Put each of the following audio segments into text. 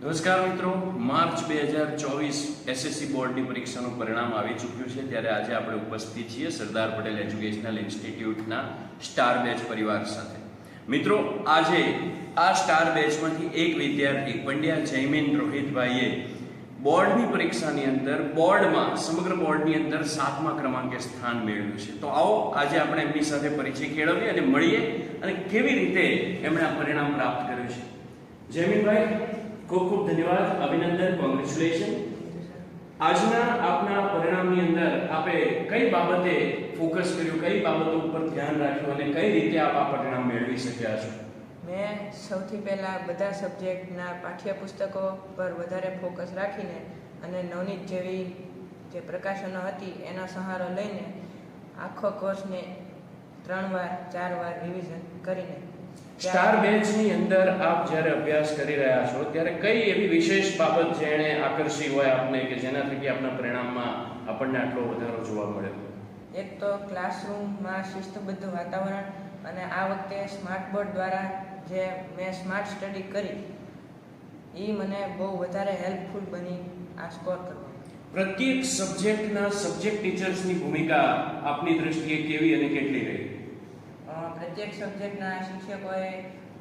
નમસ્કાર મિત્રો. માર્ચ બે હજાર ચોવીસ એસએસસી બોર્ડની પરીક્ષાનું પરિણામ આવી ચૂક્યું છે. ત્યારે આજે આપણે ઉપસ્થિત છીએ સરદાર પટેલ એજ્યુકેશનલ ઇન્સ્ટિટ્યૂટના સ્ટાર બેચ પરિવાર સાથે. મિત્રો, આજે આ સ્ટાર બેચમાંથી એક વિદ્યાર્થી, પંડ્યા જયમીન રોહિતભાઈએ બોર્ડની પરીક્ષાની અંદર, બોર્ડમાં, સમગ્ર બોર્ડની અંદર સાતમા ક્રમાંકે સ્થાન મેળવ્યું છે. તો આવો, આજે આપણે એમની સાથે પરિચય કેળવીએ અને મળીએ અને કેવી રીતે એમણે આ પરિણામ પ્રાપ્ત કર્યું છે. જયમીનભાઈ ખૂબ ખૂબ ધન્યવાદ, અભિનંદન કોંગ્રેચ્યુલેશન આજના આપના પરિણામની અંદર આપે કઈ બાબતે ફોકસ કર્યું, કઈ બાબતો ઉપર ધ્યાન રાખ્યું અને કઈ રીતે આપ આ પરિણામ મેળવી શક્યા છો? મેં સૌથી પહેલાં બધા સબ્જેક્ટના પાઠ્યપુસ્તકો પર વધારે ફોકસ રાખીને અને નવનીત જેવી જે પ્રકાશનો હતી એનો સહારો લઈને આખો કોર્સને ત્રણ વાર ચાર વાર રિવિઝન કરીને સ્ટાર બેચની અંદર આપ જ્યારે અભ્યાસ કરી રહ્યા છો ત્યારે કઈ એવી વિશેષ બાબત જેણે આકર્ષી હોય આપને કે જેના થકી આપના પરિણામમાં આપણને આટલો વધારો જોવા મળ્યો? એક તો ક્લાસરૂમમાં શિસ્તબદ્ધ વાતાવરણ અને આ વખતે સ્માર્ટ બોર્ડ દ્વારા જે મેં સ્માર્ટ સ્ટડી કરી એ મને બહુ વધારે હેલ્પફુલ બની આ સ્કોર કરવા. પ્રત્યેક સબ્જેક્ટના સબ્જેક્ટ ટીચર્સની ભૂમિકા આપની દ્રષ્ટિએ કેવી અને કેટલી રહી? પ્રત્યેક સબ્જેક્ટના શિક્ષકોએ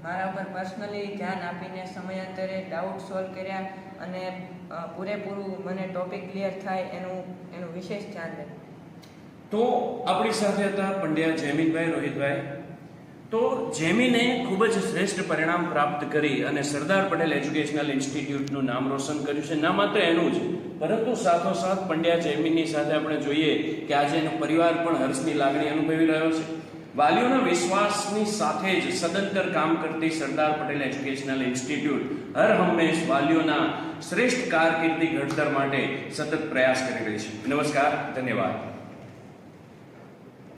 મારા ઉપર પર્સનલી ધ્યાન આપીને સમયાંતરે ડાઉટ સોલ્વ કર્યા અને પૂરેપૂરું મને ટોપિક ક્લિયર થાય એનું એનું વિશેષ ધ્યાન રાખ્યું. તો આપણી સાથે હતા પંડ્યા જયમીનભાઈ રોહિતભાઈ. તો જેમીને ખૂબ જ શ્રેષ્ઠ પરિણામ પ્રાપ્ત કરી અને સરદાર પટેલ એજ્યુકેશનલ ઇન્સ્ટિટ્યૂટનું નામ રોશન કર્યું છે. ના માત્ર એનું જ, પરંતુ સાથોસાથ પંડ્યા જયમીનની સાથે આપણે જોઈએ કે આજે એનો પરિવાર પણ હર્ષની લાગણી અનુભવી રહ્યો છે. વાલીઓના વિશ્વાસની સાથે જ સદંતર કામ કરતી સરદાર પટેલ એજ્યુકેશનલ ઇન્સ્ટિટ્યૂટ હર હંમેશ વાલીઓના શ્રેષ્ઠ કારકિર્દી ઘડતર માટે સતત પ્રયાસ કરી રહી છે. નમસ્કાર, ધન્યવાદ.